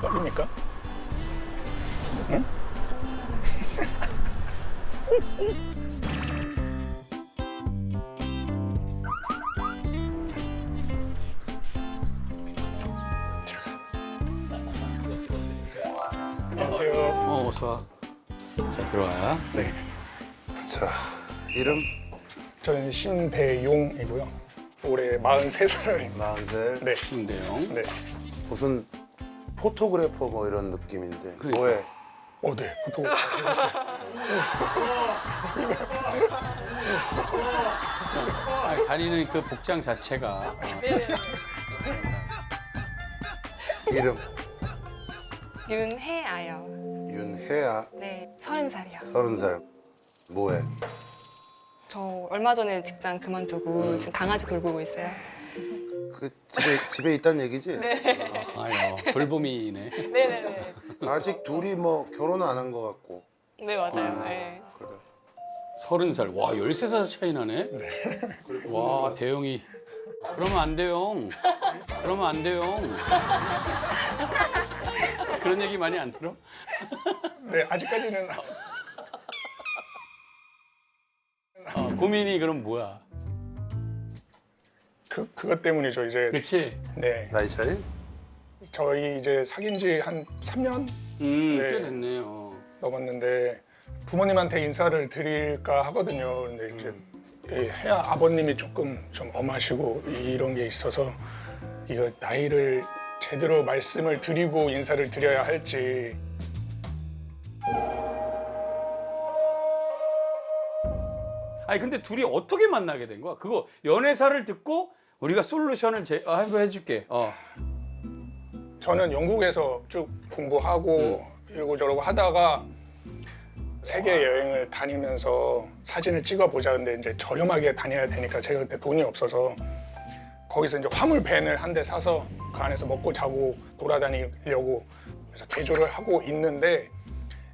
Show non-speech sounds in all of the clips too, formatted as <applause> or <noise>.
떨립니까? 응? 안녕하세요. 어, 어서 와. 자, 들어와. 네, 자, 이름 저는 심대용이고요. 올해 43살입니다. 마흔셀. 네, 김대영. 네. 무슨 포토그래퍼 뭐 이런 느낌인데 그러니까. 뭐해? 어, 네. 보통 알겠어요. 아, 다니는 그 복장 자체가 어, 이름 윤혜아요. 윤혜아, 네, 서른 살이요. 서른 살. 뭐해? 저 얼마 전에 직장 그만두고 음. 지금 강아지 돌보고 있어요. 그 집에 집에 있단 얘기지? 아유 돌봄이네. 네네네. 아직 둘이 뭐 결혼 안한 것 같고. 네 맞아요. 네. 그래. 서른 살. 와, 열세 살 차이 나네. <laughs> 와, 대영이. 그러면 안 돼요. 그러면 안 돼요. <laughs> 그런 얘기 많이 안 들어? 네, 아직까지는 <laughs> 어, 고민이 그럼 뭐야? 그 그것 때문이죠. 이제 그렇지? 네, 나이 차이? 저희 이제 사귄 지 한 3년 음, 네. 꽤 됐네요. 넘었는데 부모님한테 인사를 드릴까 하거든요. 근데 이제 이 해야 아버님이 조금 좀 엄하시고 이런 게 있어서 이거 나이를 제대로 말씀을 드리고 인사를 드려야 할지 아니 근데 둘이 어떻게 만나게 된 거야? 그거 연애사를 듣고 우리가 솔루션을 제, 아, 한번 해줄게. 어. 저는 영국에서 쭉 공부하고 이러고 저러고 하다가 세계 여행을 다니면서 사진을 찍어보자 근데 이제 저렴하게 다녀야 되니까 제가 그때 돈이 없어서 거기서 이제 화물 밴을 한 대 사서 그 안에서 먹고 자고 돌아다니려고 그래서 개조를 하고 있는데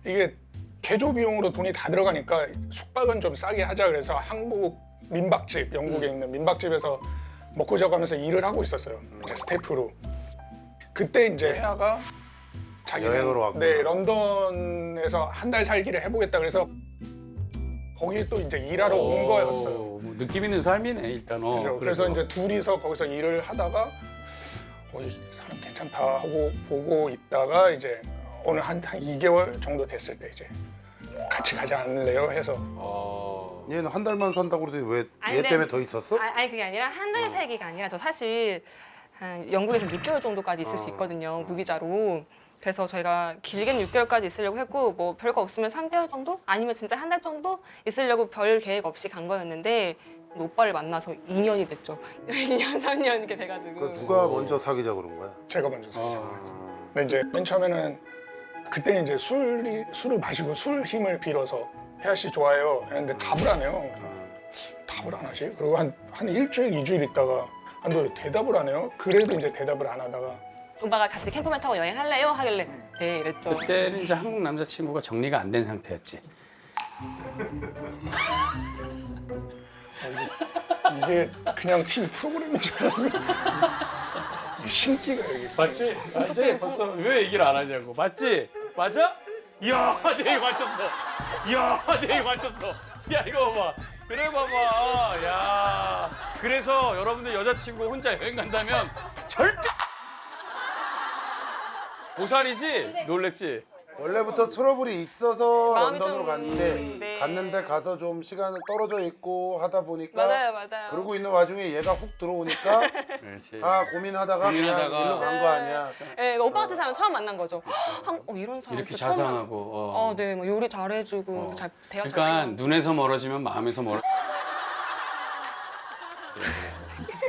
이게 개조 비용으로 돈이 다 들어가니까 숙박은 좀 싸게 하자 그래서 한국 민박집 영국에 있는 민박집에서 먹고 자고 하면서 일을 하고 있었어요 이제 스태프로 그때 이제 혜아가 자기는 여행으로 왔구나. 네 런던에서 한 달 살기를 해보겠다 그래서 거기에 또 이제 일하러 온 거였어요. 어, 뭐 느낌 있는 삶이네 일단. 어, 그래서, 그래서 이제 둘이서 거기서 일을 하다가 어, 이 사람 괜찮다 하고 보고 있다가 이제 어느 한, 한 2개월 정도 됐을 때 이제 같이 가지 않을래요 해서 어. 얘는 한 달만 산다고 그러더니 왜 아니, 얘 근데- 때문에 더 있었어? 아, 아니 그게 아니라 한 달 살기가 아니라 저 사실 한 영국에서 6개월 정도까지 있을 수 있거든요 무비자로. 그래서 저희가 길게는 6개월까지 있으려고 했고 뭐 별거 없으면 3개월 정도 아니면 진짜 한 달 정도 있으려고 별 계획 없이 간 거였는데 오빠를 만나서 2년이 됐죠. <laughs> 2년 3년 이렇게 돼가지고. 그 누가 먼저 사귀자 그런 거야? 제가 먼저 살자 어. 그래서 근데 이제 맨 처음에는 그때는 이제 술이 술을 마시고 술 힘을 빌어서 혜아 씨 좋아해요 했는데 답을 안 해요 그래서 답을 안 하지 그리고 한, 한 일주일 이주일 있다가 아, 너 대답을 안 해요 그래도 이제 대답을 안 하다가 오빠가 같이 캠퍼맨 타고 여행할래요? 하길래 네 이랬죠. 그때는 이제 한국 남자친구가 정리가 안 된 상태였지. 이게 그냥 TV 프로그램인 줄 알았네 신기가 여기 맞지? 맞지? 벌써 왜 얘기를 안 하냐고. 맞지? 맞아? 이야, <laughs> 내 얘기 맞췄어. 이야, <laughs> 내 얘기 맞췄어. 야, 이거 봐봐. 그래 봐봐. 야. 그래서 여러분들 여자친구 혼자 여행 간다면 절대 <laughs> 보살이지? 놀랬지? 원래부터 트러블이 있어서 마음이 런던으로 좀- 갔지. 네. 갔는데 가서 좀 시간을 떨어져 있고 하다 보니까 맞아요, 맞아요. 그러고 있는 와중에 얘가 훅 들어오니까 <laughs> 그렇지. 아 고민하다가 그냥 고민하다가. 일로 간 거 아니야. 네, 오빠 같은 사람 처음 만난 거죠. 한, 어, 이런 사람 이렇게 진짜 처음 만- 자상하고. 어. 어, 네, 뭐 요리 잘해주고 잘 대화 잘 그러니까 해주고. 눈에서 멀어지면 마음에서 멀어.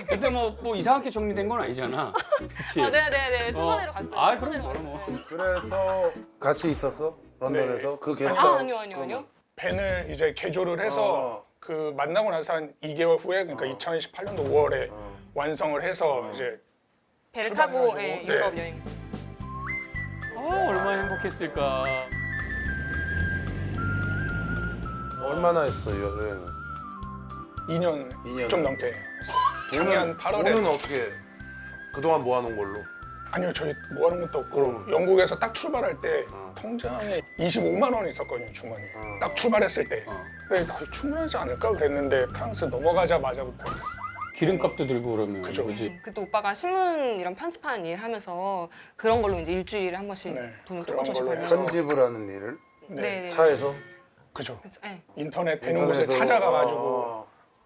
근데 뭐, 뭐 이상하게 정리된 건 아니잖아. 그치? 아, 네, 네, 네, 순서대로 어. 갔어요. 아, 순서대로 그럼 뭐, 갔어요. 뭐. 그래서 같이 있었어 런던에서 네. 그 게스트. 아, 아니요, 아니요, 아니요. 밴을 이제 개조를 해서 어. 그 만나고 나서 한 2개월 후에 그러니까 2018년도 5월에 완성을 해서 이제 배를 타고. 예, 네. 유럽 여행. 어, 얼마나 행복했을까. 얼마나 했어 이 여행은? 2년, 2년. 좀 넘게 했어요. 작년 돈은- 8월에 돈은 어떻게? 그동안 모아놓은 걸로. 아니요 저희 모아놓은 것도 없고 영국에서 딱 출발할 때 통장에 25만 원 있었거든요 주머니 어. 딱 출발했을 때 어. 근데 나 충분하지 않을까 그랬는데 프랑스 넘어가자마자부터 기름값도 들고 그러면 그죠. 그지. 그때 오빠가 신문 이런 편집하는 일 하면서 그런 걸로 이제 일주일에 한 번씩 네, 돈을 그런 조금씩 걸로 벌면서 편집을 하는 일을 네, 네, 네. 차에서 그죠 그쵸, 네. 인터넷 되는 곳에 인터넷으로. 찾아가가지고 어.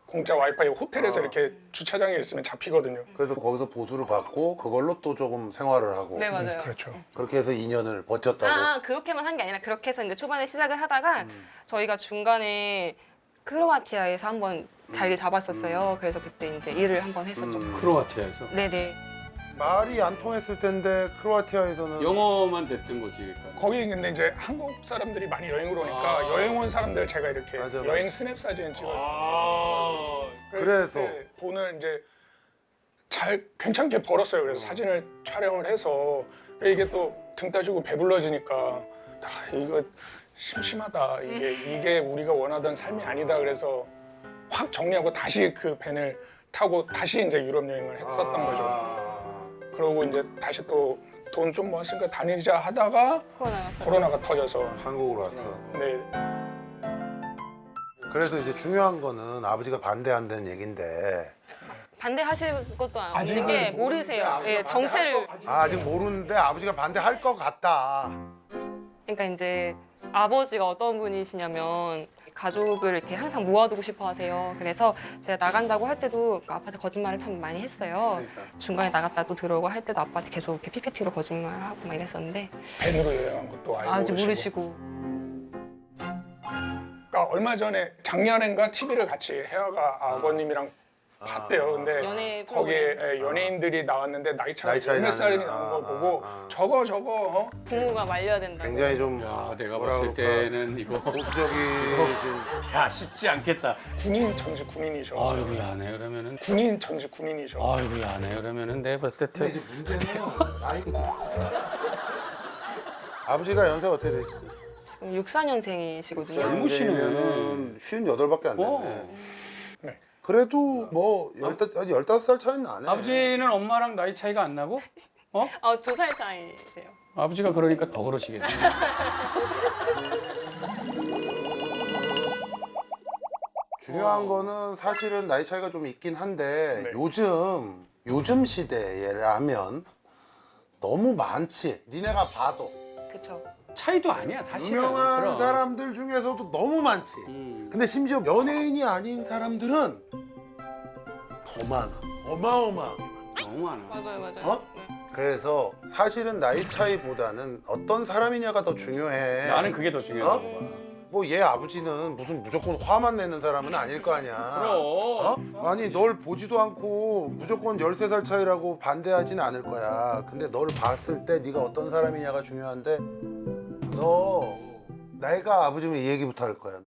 공짜 와이파이 호텔에서 어. 이렇게 주차장에 있으면 잡히거든요 그래서 거기서 보수를 받고 그걸로 또 조금 생활을 하고 네 맞아요. 그렇죠 그렇게 해서 2년을 버텼다고. 아 그렇게만 한 게 아니라 그렇게 해서 이제 초반에 시작을 하다가 저희가 중간에 크로아티아에서 한번 자리를 잡았었어요. 그래서 그때 이제 일을 한번 했었죠. 음. 크로아티아에서 네네. 말이 안 통했을 텐데 크로아티아에서는 영어만 됐던 거지. 그러니까. 거기 근데 이제 한국 사람들이 많이 여행을 오니까 아. 여행 온 사람들 제가 이렇게 맞아, 맞아. 여행 스냅 사진 찍어 아. 그래서? 그때 돈을 이제 잘 괜찮게 벌었어요. 그래서 사진을 촬영을 해서 이게 또 등 따지고 배불러지니까 아, 이거 심심하다. 이게 이게 우리가 원하던 삶이 아니다. 그래서 확 정리하고 다시 그 밴을 타고 다시 이제 유럽 여행을 했었던 거죠. 아. 그러고 이제 다시 또 돈 좀 모았으니까 다니자 하다가 코로나가 터- 코로나가 터져서 한국으로 왔어. 네 그래서 이제 중요한 거는 아버지가 반대한다는 얘긴데 반대하실 것도 아직은 없는 게 모르세요. 예, 정체를. 아, 아직 모르는데 아버지가 반대할 것 같다. 그러니까 이제 아버지가 어떤 분이시냐면 가족을 이렇게 항상 모아두고 싶어 하세요. 그래서 제가 나간다고 할 때도 그 아빠한테 거짓말을 참 많이 했어요. 중간에 나갔다 또 들어오고 할 때도 아빠한테 계속 이렇게 PPT로 거짓말을 하고 막 이랬었는데 밴으로 여행한 것도 알고 아직 모르시고. 모르시고. 그러니까 얼마 전에 작년엔가 TV를 같이 혜아가 아버님이랑 봤대요. 근데 연애 거기에. 예, 연예인들이 나왔는데 나이 차가 나이 차이 몇 살이 나는, 나는 거 아, 보고 아, 아. 저거 저거 어? 부모가 말려야 된다. 굉장히 좀 야, 내가 뭐라 봤을 그럴까. 때는 이거 보수적이신 야 쉽지 않겠다. 군인 전직 군인이셔. 아이고 야네 그러면은 군인 전직 군인이셔. 아이고 야네 그러면은 내가 봤을 때 근데 태... 이제 문제는 나이 아버지가 연세가 어떻게 되시지? 지금 64년생이시거든요. 젊으시네. 면 58밖에 안 됐네. 어. 네. 그래도 뭐 열다, 15살 차이는 나네. 아버지는 엄마랑 나이 차이가 안 나고? 어? 아, 두살 차이세요. 아버지가 그러니까 더 그러시겠네. <laughs> 중요한 거는 사실은 나이 차이가 좀 있긴 한데 네. 요즘 요즘 시대라면 너무 많지. 니네가 봐도 그쵸. 차이도 아니야 사실은. 유명한 그럼. 사람들 중에서도 너무 많지. 음. 근데 심지어 연예인이 아닌 사람들은 더 많아. 어마어마하게 많아. 너무 많아. 맞아요, 맞아요. 어? 네. 그래서 사실은 나이 차이보다는 어떤 사람이냐가 더 중요해. 나는 그게 더 중요하다고 어? 봐. 뭐얘 아버지는 무슨 무조건 화만 내는 사람은 아닐 거 아니야. 그럼. 어? 아니 널 보지도 않고 무조건 13살 차이라고 반대하진 않을 거야. 근데 널 봤을 때 네가 어떤 사람이냐가 중요한데 너 내가 아버지면 이 얘기부터 할 거야.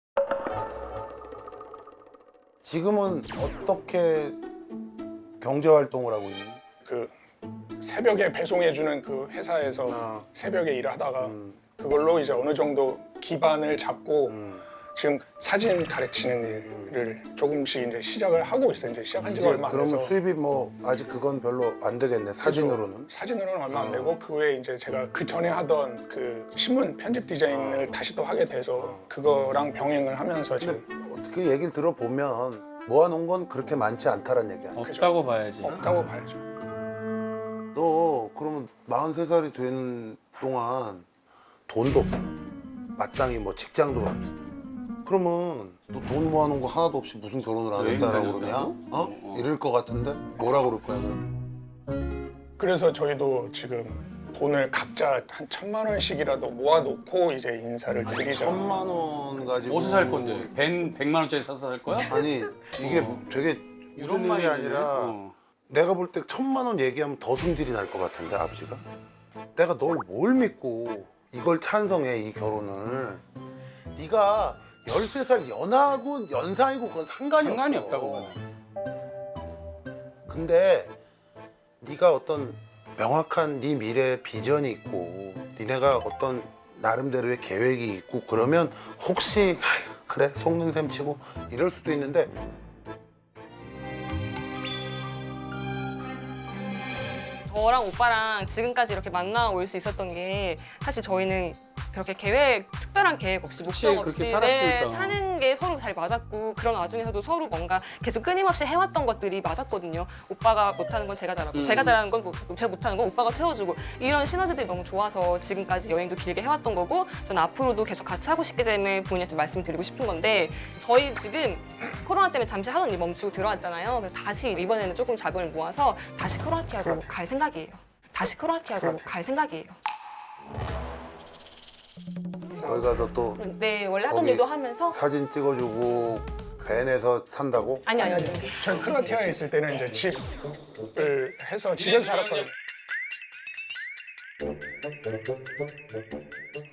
지금은 어떻게 경제 활동을 하고 있니? 그 새벽에 배송해주는 그 회사에서 어. 새벽에 일하다가 음. 그걸로 이제 어느 정도 기반을 잡고 음. 지금 사진 가르치는 일을 조금씩 이제 시작을 하고 있어요. 이제 시작한 지가 이제 얼마 안 그러면 돼서. 수입이 뭐 아직 그건 별로 안 되겠네 사진으로는. 사진으로는 얼마 어. 안 되고 그 외에 이제 제가 그 전에 하던 그 신문 편집 디자인을 어. 다시 또 하게 돼서 그거랑 병행을 하면서 지금 근데 그 얘기를 들어보면 모아놓은 건 그렇게 많지 않다란 얘기야. 없다고 봐야지. 없다고 봐야죠. 너 그러면 43살이 된 동안 돈도 없어. 마땅히 뭐 직장도 없어. 그러면 너 돈 모아놓은 거 하나도 없이 무슨 결혼을 했다라고 그러냐? 다녔다고? 어? 어. 이럴 것 같은데? 뭐라 그럴 거야 그럼? 그래서 저희도 지금 돈을 각자 한 천만 원씩이라도 모아놓고 이제 인사를 드리자. 천만 원 가지고 어디서 살 건데? 벤 100만 원짜리 사서 살 거야? 아니 이게 어. 되게 무슨 일이 아니라 어. 내가 볼 때 천만 원 얘기하면 더 승질이 날 것 같은데 아버지가 내가 널 뭘 믿고 이걸 찬성해 이 결혼을 네가 13살 연하고 연상이고 그건 상관이, 상관이 없어. 없다고 근데 네가 어떤 명확한 네 미래 비전이 있고 니네가 어떤 나름대로의 계획이 있고 그러면 혹시 아휴, 그래 속는 셈 치고 이럴 수도 있는데 저랑 오빠랑 지금까지 이렇게 만나 올 수 있었던 게 사실 저희는 그렇게 계획 특별한 계획 없이 목적 그렇게 없이 살았으니까. 네, 사는 게 서로 잘 맞았고 그런 와중에서도 서로 뭔가 계속 끊임없이 해왔던 것들이 맞았거든요. 오빠가 못하는 건 제가 잘하고 음. 제가 잘하는 건 뭐- 제가 못하는 건 오빠가 채워주고 이런 시너지들이 너무 좋아서 지금까지 여행도 길게 해왔던 거고 저는 앞으로도 계속 같이 하고 싶기 때문에 부모님한테 말씀드리고 싶은 건데 저희 지금 코로나 때문에 잠시 하던 일 멈추고 들어왔잖아요. 그래서 다시 이번에는 조금 자금을 모아서 다시 크로아티아로 갈 생각이에요. 다시 크로아티아로 갈 생각이에요. 거기 가서 또 네, 원래 하던 거기 일도 하면서 사진 찍어주고 밴에서 산다고? 아니 아니 아니. 저희 크로아티아에 있을 때는 이제 집을 해서 집에서 살았거든요.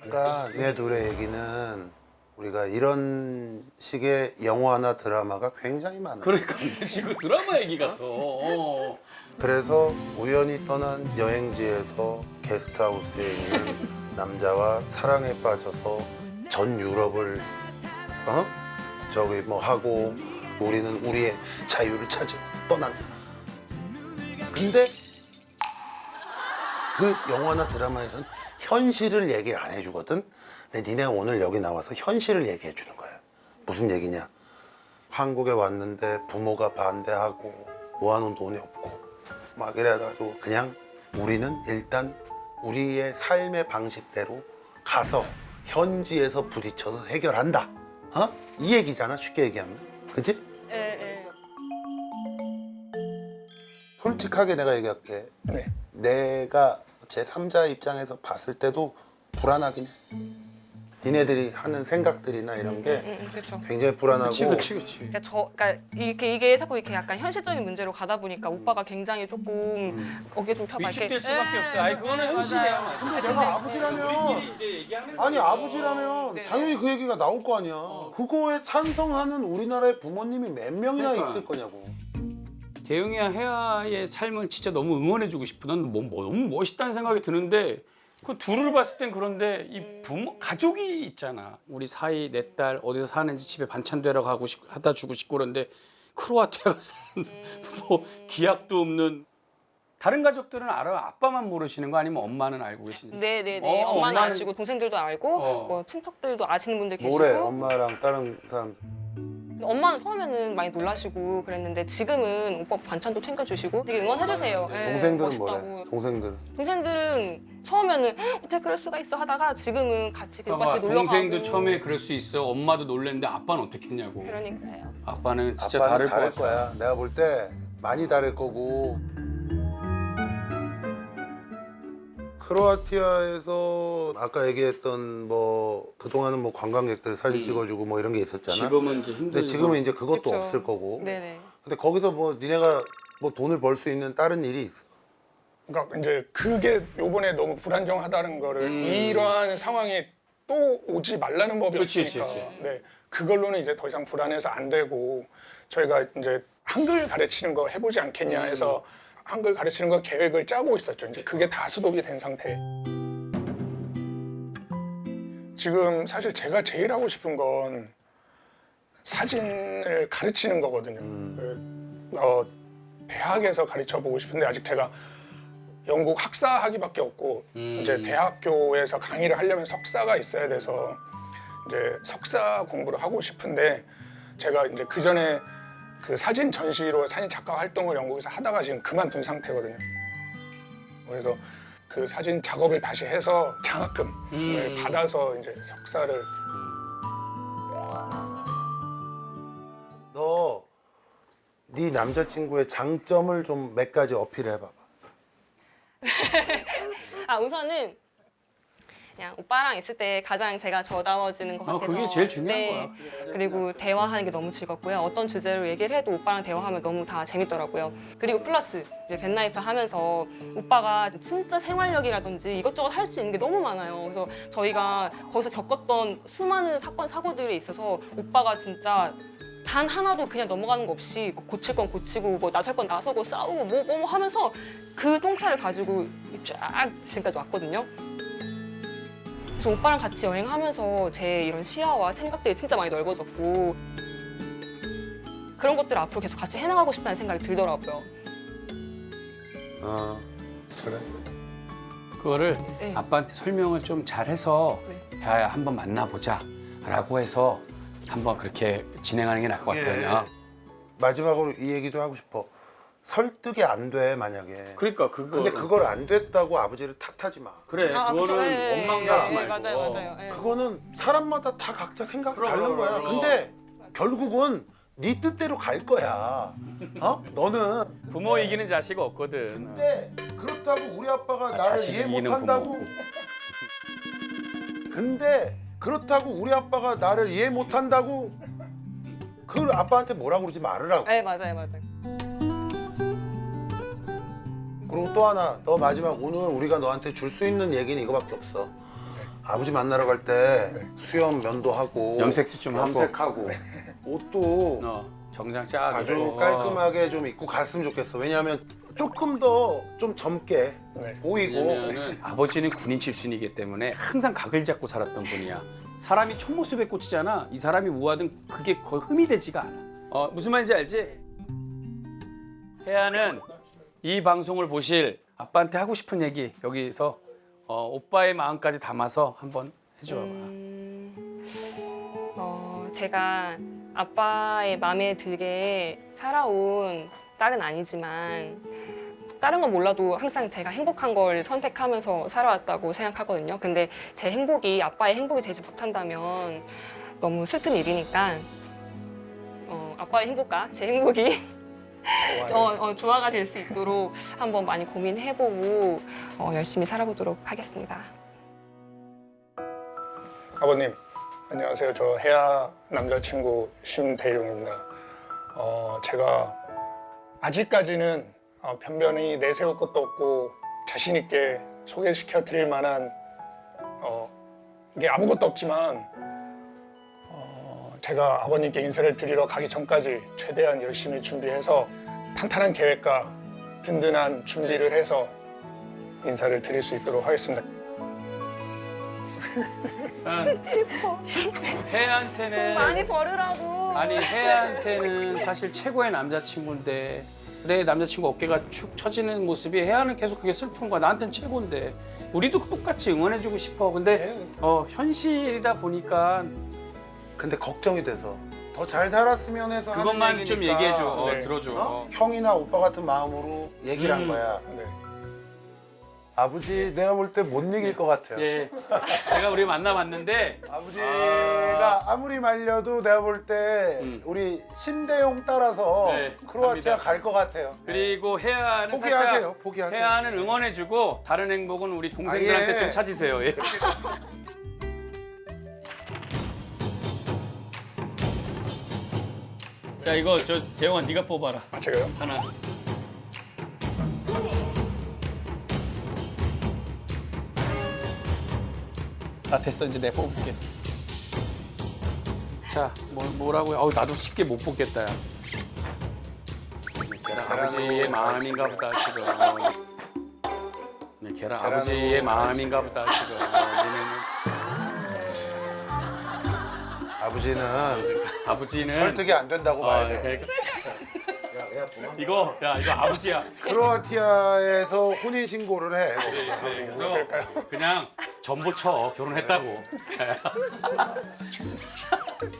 그러니까 얘 둘의 얘기는 우리가 이런 식의 영화나 드라마가 굉장히 많아요. 그러니까 <laughs> 지금 드라마 얘기 같아. 어. 그래서 우연히 떠난 여행지에서 게스트하우스에 있는 남자와 사랑에 빠져서 전 유럽을 어 저기 뭐 하고 우리는 우리의 자유를 찾으러 떠난. 근데 그 영화나 드라마에선 현실을 얘기 안 해주거든. 근데 니네가 오늘 여기 나와서 현실을 얘기해 주는 거야. 무슨 얘기냐? 한국에 왔는데 부모가 반대하고 모아놓은 돈이 없고 막 이래가지고 그냥 우리는 일단 우리의 삶의 방식대로 가서 현지에서 부딪혀서 해결한다. 어? 이 얘기잖아 쉽게 얘기하면. 그지? 예, 예. 솔직하게 내가 얘기할게. 네. 내가 제 3자 입장에서 봤을 때도 불안하긴 해. 니네들이 하는 생각들이나 이런 게 그렇죠. 굉장히 불안하고 그치 그치 그치. 그러니까 저, 그러니까 이게 이게 자꾸 이렇게 약간 현실적인 문제로 가다 보니까 오빠가 굉장히 조금 어깨 좀 펴봐 이렇게. 위축될 수밖에 예, 없어. 아이 그거는 네, 현실이야. 근데 내가 아버지라면 우리끼리 이제 얘기하는 아니 거죠. 아버지라면 네. 당연히 그 얘기가 나올 거 아니야. 그거에 찬성하는 우리나라의 부모님이 몇 명이나 그러니까. 있을 거냐고. 대영이와 혜아의 삶을 진짜 너무 응원해주고 싶어. 난 뭐, 뭐, 너무 멋있다는 생각이 드는데 그 둘을 봤을 땐 그런데 이 부모 가족이 있잖아. 우리 사이 내 딸 어디서 사는지 집에 반찬 되러 가고 싶, 하다 주고 싶고 그런데 크로아티아 가서 뭐 기약도 없는 다른 가족들은 알아요. 아빠만 모르시는 거 아니면 엄마는 알고 계시는지. 네네네. 어, 엄마는 엄마는- 아시고 동생들도 알고 어. 뭐 친척들도 아시는 분들 계시고. 뭐래 엄마랑 다른 사람 엄마는 처음에는 많이 놀라시고 그랬는데 지금은 오빠 반찬도 챙겨주시고 되게 응원해주세요. 예, 동생들은 멋있다고. 뭐래? 동생들은 동생들은 처음에는 "헉, 어떻게 그럴 수가 있어 하다가 지금은 같이 그 오빠 봐봐, 집에 놀러 가고. 동생도 처음에 그럴 수 있어. 엄마도 놀랬는데 아빠는 어떻게 했냐고. 그러니까요. 아빠는 진짜 아빠는 다를 다를 것 같아. 거야. 내가 볼 때 많이 다를 거고. 크로아티아에서 아까 얘기했던 뭐 그동안은 뭐 관광객들 사진 음. 찍어주고 뭐 이런 게 있었잖아. 지금은 이제 근데 힘들고. 지금은 이제 그것도 그쵸. 없을 거고. 네네. 근데 거기서 뭐 니네가 뭐 돈을 벌 수 있는 다른 일이 있어. 그러니까 이제 그게 요번에 너무 불안정하다는 거를 음. 이러한 상황이 또 오지 말라는 법이 그치, 없으니까 그치. 네 그걸로는 이제 더 이상 불안해서 안 되고 저희가 이제 한글 가르치는 거 해보지 않겠냐 음. 해서 한글 가르치는 거 계획을 짜고 있었죠. 이제 그게 다 수독이 된 상태. 지금 사실 제가 제일 하고 싶은 건 사진을 가르치는 거거든요. 그, 어, 대학에서 가르쳐 보고 싶은데 아직 제가 영국 학사 학위밖에 없고 음. 이제 대학교에서 강의를 하려면 석사가 있어야 돼서 이제 석사 공부를 하고 싶은데 제가 이제 그 전에 그 사진 전시로 사진 작가 활동을 영국에서 하다가 지금 그만둔 상태거든요. 그래서 그 사진 작업을 다시 해서 장학금을 음. 받아서 이제 석사를 너 네 남자친구의 장점을 좀 몇 가지 어필해 봐봐. <laughs> 아 우선은 그냥 오빠랑 있을 때 가장 제가 저다워지는 것 아, 같아서 네. 그게 제일 중요한 거야. 그리고 대화하는 게 너무 즐겁고요 어떤 주제로 얘기를 해도 오빠랑 대화하면 너무 다 재밌더라고요 그리고 플러스 이제 벤나이프 하면서 오빠가 진짜 생활력이라든지 이것저것 할 수 있는 게 너무 많아요 그래서 저희가 거기서 겪었던 수많은 사건 사고들에 있어서 오빠가 진짜 단 하나도 그냥 넘어가는 거 없이 뭐 고칠 건 고치고 뭐 나설 건 나서고 싸우고 뭐뭐 하면서 그 똥차를 가지고 쫙 지금까지 왔거든요. 그래서 오빠랑 같이 여행하면서 제 이런 시야와 생각들이 진짜 많이 넓어졌고 그런 것들 을 앞으로 계속 같이 해나가고 싶다는 생각이 들더라고요. 어, 그래. 그거를 네. 아빠한테 설명을 좀 잘해서 네. 야야 한번 만나보자라고 해서 한번 그렇게 진행하는 게 나을 것 예. 같아요. 마지막으로 이 얘기도 하고 싶어. 설득이 안 돼 만약에. 그러니까 그거 근데 그걸 안 됐다고 아버지를 탓하지 마. 그래 아, 그거는 그쵸. 예, 예, 원망하지 예, 말고 맞아요, 맞아요. 예. 그거는 사람마다 다 각자 생각이 그럼, 다른 그럼, 거야. 그럼. 근데 결국은 네 뜻대로 갈 거야. 어? 너는 부모 이기는 자식 없거든. 근데 그렇다고 우리 아빠가 아, 나를 자식 이해 이기는 못 한다고. 부모. <laughs> 근데 그렇다고 우리 아빠가 나를 이해 못 한다고 그 아빠한테 뭐라고 그러지 말으라고. 네, 맞아요, 맞아요. 또 하나 너 마지막 오늘 우리가 너한테 줄 수 있는 얘기는 이거밖에 없어. 아버지 만나러 갈 때 수염 면도 하고 염색 좀 하고. 염색하고 옷도 어, 정장 쫙 아주 입고. 깔끔하게 좀 입고 갔으면 좋겠어. 왜냐하면 조금 더 좀 젊게 네. 보이고 왜냐면은 아버지는 군인 출신이기 때문에 항상 각을 잡고 살았던 분이야. 사람이 첫 모습에 꽂히잖아. 이 사람이 뭐 하든 그게 거의 흠이 되지가 않아. 어, 무슨 말인지 알지? 혜아는 이 방송을 보실 아빠한테 하고 싶은 얘기 여기서 어, 오빠의 마음까지 담아서 한번 해줘. 봐 음, 어, 제가 아빠의 마음에 들게 살아온 딸은 아니지만 다른 건 몰라도 항상 제가 행복한 걸 선택하면서 살아왔다고 생각하거든요. 근데 제 행복이 아빠의 행복이 되지 못한다면 너무 슬픈 일이니까 어, 아빠의 행복과 제 행복이 어, 어, 조화가 될 수 있도록 한번 많이 고민해보고 어, 열심히 살아보도록 하겠습니다. 아버님 안녕하세요. 저 해야 남자친구 심대용입니다. 어, 제가 아직까지는 어, 변변히 내세울 것도 없고 자신 있게 소개시켜 드릴 만한 어, 이게 아무것도 없지만 어, 제가 아버님께 인사를 드리러 가기 전까지 최대한 열심히 준비해서 탄탄한 계획과 든든한 준비를 해서 인사를 드릴 수 있도록 하겠습니다. 슬퍼. 혜한테는 벌으라고. 아니 혜한테는 사실 최고의 남자친구인데 내 남자친구 어깨가 축 처지는 모습이 혜한은 계속 그게 슬픈 거야 나한테는 최고인데 우리도 똑같이 응원해주고 싶어 근데 어 현실이다 보니까 근데 걱정이 돼서 더 잘 살았으면 해서 하는 그것만 좀 얘기니까. 얘기해줘 어, 네. 들어줘 어? 형이나 오빠 같은 마음으로 얘기를 음. 한 거야. 네. 아버지 내가 볼 때 못 이길 것 같아요. 예 제가 우리 만나봤는데 아버지가 아... 무리 말려도 내가 볼 때 음. 우리 신대용 따라서 네, 크로아티아. 갈 것 같아요. 그리고 혜아는 포기하세요, 살짝 포기하세요. 혜아는 응원해주고 다른 행복은 우리 동생들한테 아, 예. 좀 찾으세요 예. <laughs> 자 이거 저 대영아 네가 뽑아라. 아 제가요? 하나. 아 됐어 이제 내가 뽑을게. 자 뭐, 뭐라고요? 아우 나도 쉽게 못 뽑겠다 야. 계란 아버지의 마음인가 보다 지금. 네, 계란 아버지의 마음인가 보다 지금. 어, 니네는. 아버지는 아버지는 설득이 안 된다고 어, 봐야 돼. 그러니까 야, 야, 도망가. 이거 야 이거 아버지야 크로아티아에서 혼인 신고를 해. 네, 그래서 그냥 전부 쳐 결혼했다고. <laughs>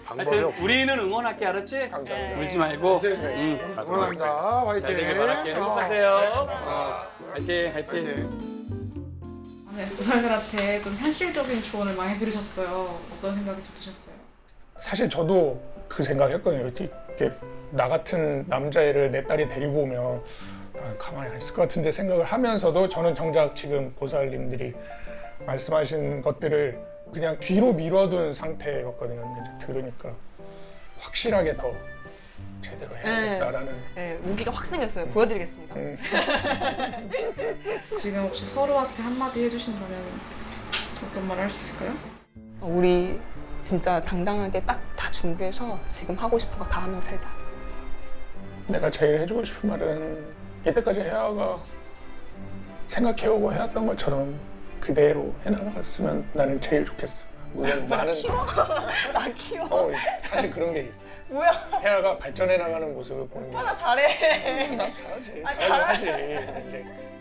방법이 하여튼 없어. 우리는 응원할게 알았지? 감사합니다. 울지 말고. 네, 응. 응원합니다. 화이팅. 잘 되길 바랄게. 행복하세요. 어, 화이팅, 화이팅. 화이팅. 네, 부살들한테 좀 현실적인 조언을 많이 들으셨어요. 어떤 생각이 좀 드셨어요? 사실 저도 그 생각했거든요. 이렇게 나 같은 남자애를 내 딸이 데리고 오면 난 가만히 안 있을 것 같은데 생각을 하면서도 저는 정작 지금 보살님들이 말씀하신 것들을 그냥 뒤로 미뤄둔 상태였거든요. 이제 들으니까 확실하게 더 제대로 해야겠다라는 네, 무기가 확 생겼어요. 보여드리겠습니다. 음, <laughs> 지금 혹시 서로한테 한마디 해주신다면 어떤 말을 할 수 있을까요? 우리 진짜 당당하게 딱다 준비해서 지금 하고 싶은 거 다 하면서 살자. 내가 제일 해주고 싶은 말은 이때까지 혜아가 생각해오고 해왔던 것처럼 그대로 해나갔으면 나는 제일 좋겠어. 물론 <laughs> 많은 <laughs> 나 키워. 어, 사실 그런 게 있어. 뭐야? 혜아가 발전해 나가는 모습을 보는 게나 잘해. 나 잘하지. 아, 잘하지. 근데